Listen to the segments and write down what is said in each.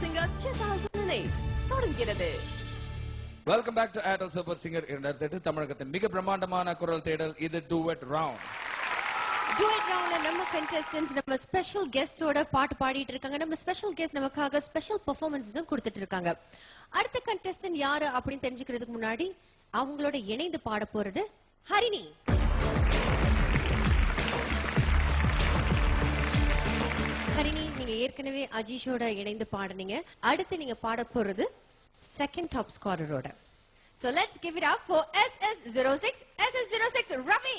Singer 2008 தொடர்கிறது welcome back to Airtel super singer இரண்டாயிரத்தி எட்டு தமிழகத்தின் மிக பிரம்மாண்டமான குரல் தேடல் இது டூவெட் ரவுண்ட் டூயட் ரவுண்ட்ல நம்ம கண்டஸ்டன்ஸ் நம்ம ஸ்பெஷல் கெஸ்டோட பாட்டு பாடிட்டு இருக்காங்க. நம்ம ஸ்பெஷல் கெஸ்ட் நமக்காக ஸ்பெஷல் பெர்ஃபார்மன்ஸும் கொடுத்துட்டு இருக்காங்க. அடுத்த கண்டஸ்டன்ட் யாரு அப்படின்னு தெரிஞ்சுக்கிறதுக்கு முன்னாடி அவங்களோட இணைந்து பாட போறது ஹரிணி. ஹரிணி நீங்க ஏற்கனவே அஜீஷோட இணைந்து பாடுனீங்க அடுத்து நீங்க பாட போறது செகண்ட் டாப் ஸ்காரரோட So let's give it up for SS06 SS06 Ravi.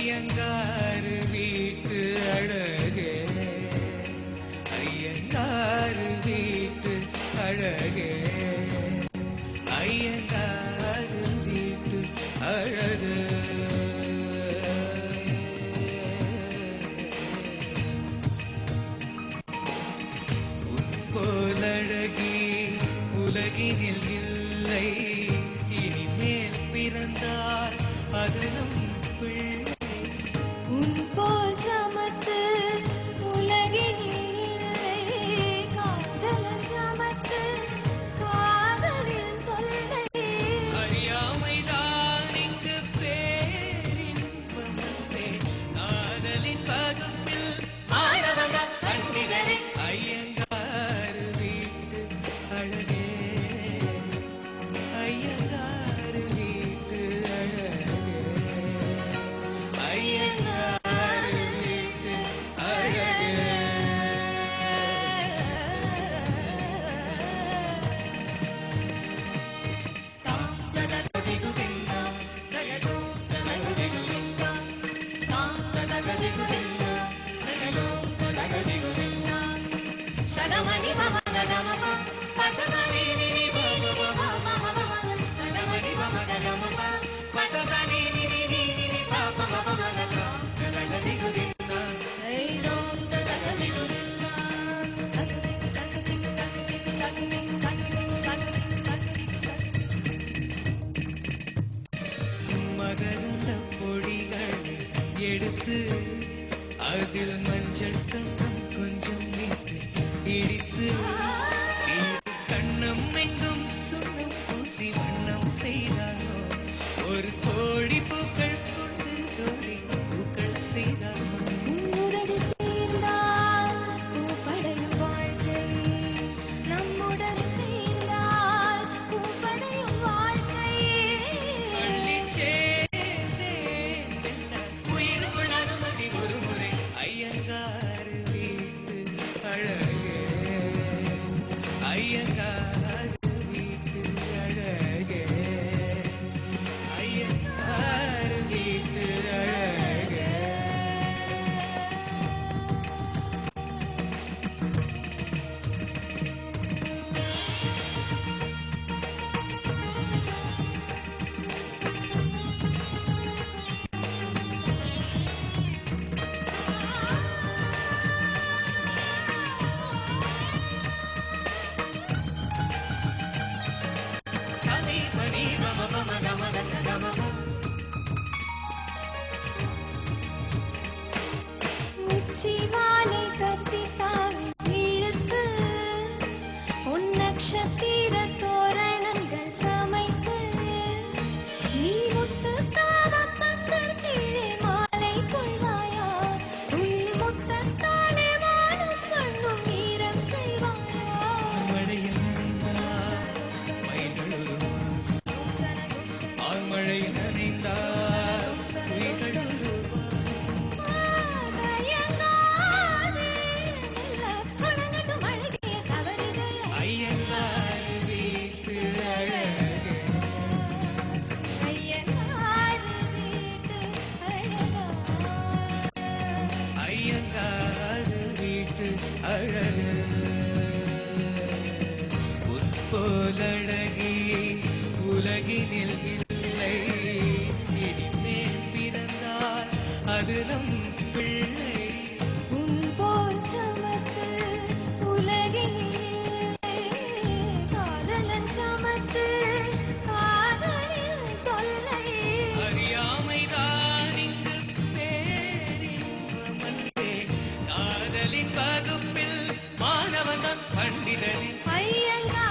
ஐயங்காரு வீட்டு அழகே. ஐயங்காரு வீட்டு அழகே. ஐயங்காரு வீட்டு அழகு. உன் போலழகி உலகினில் இல்லை. இனிமேல் பிறந்தார் அது நம் శతమణి அதில் மஞ்சள் கண்ணம் கொஞ்சம் இடித்து Yeah. Fatima. அழகு உட்போலழகி உலகினில் இல்லை. இனிமேல் பிறந்தால் அது நம் பிள்ளை காதலின் தான் பண்டிதனே ஐயங்கார்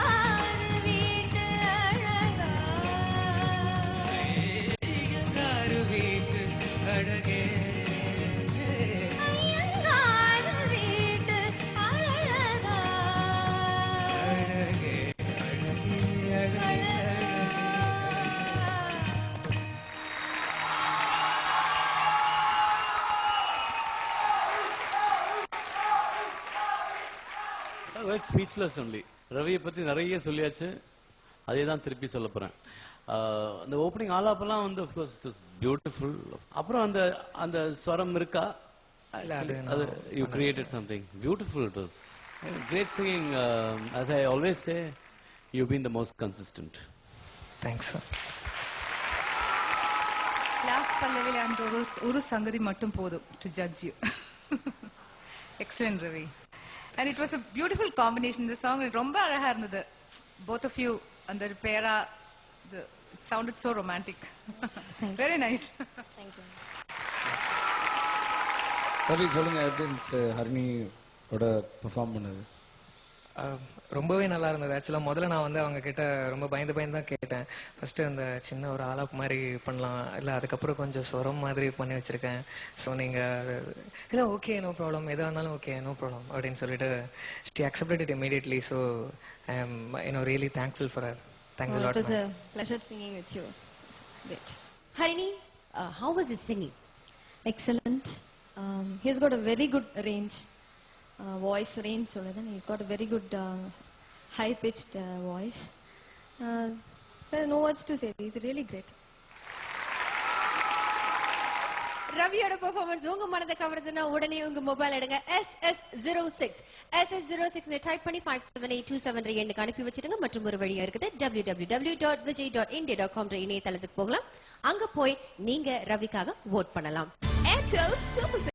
ஸ்பீச்லெஸ் ஒன்லி ரவியை பற்றி நிறைய சொல்லியாச்சு. அதே தான் திருப்பி சொல்ல போகிறேன் அந்த ஓப்பனிங் ஆலாப்பெல்லாம் வந்து அஃப்கோர்ஸ் இட் இஸ் பியூட்டிஃபுல் அப்புறம் அந்த அந்த ஸ்வரம் இருக்கா? அது you created something beautiful it was great singing as I always say you been the most consistent thanks sir last பல்லவியில் அந்த ஒரு ஒரு சங்கதி மட்டும் போதும் to judge you excellent Ravi and it was a beautiful combination இந்த song ரொம்ப அழகா இருந்தது. போத் ஆஃப் யூ அந்த பேரா it sounded so romantic very nice Ravi சொல்லுங்க எப்படி இருந்துச்சு ஹரிணியோட பெர்ஃபார்ம் பண்ணது? ரொம்பவே நல்லா இருந்தது. ஆக்சுவலாக முதல்ல நான் வந்து அவங்க கிட்ட ரொம்ப பயந்து பயந்து தான் கேட்டேன். ஃபர்ஸ்ட் அந்த சின்ன ஒரு ஆலாப் மாதிரி பண்ணலாம். இல்லை அதுக்கப்புறம் கொஞ்சம் சொரம் மாதிரி பண்ணி வச்சிருக்கேன். ஸோ நீங்கள் இல்லை ஓகே நோ ப்ராப்ளம் எதாக இருந்தாலும் ஓகே நோ ப்ராப்ளம் அப்படின்னு சொல்லிட்டு she accepted it immediately so I am you know really thankful for her thanks lot was a pleasure singing with you. It's Great. Harini, uh, how was his singing? Excellent. Um, he's got a Uh, voice range range, is got range. So he's got a very good uh, high-pitched uh, voice. Uh, ரவியோட performance உங்க மனதை கவர்றதுன்னா உடனே உங்க mobile எடுங்க. S S zero six S S zero six type பண்ணி five seven eight two seven எண்ணுக்கு அனுப்பி வச்சிருங்க மற்றும் ஒரு வழியா இருக்குது. W W W dot Vijay dot India dot com இணையதளத்துக்கு போகலாம். அங்க போய் நீங்க ரவிக்காக ஓட் பண்ணலாம். Airtel Super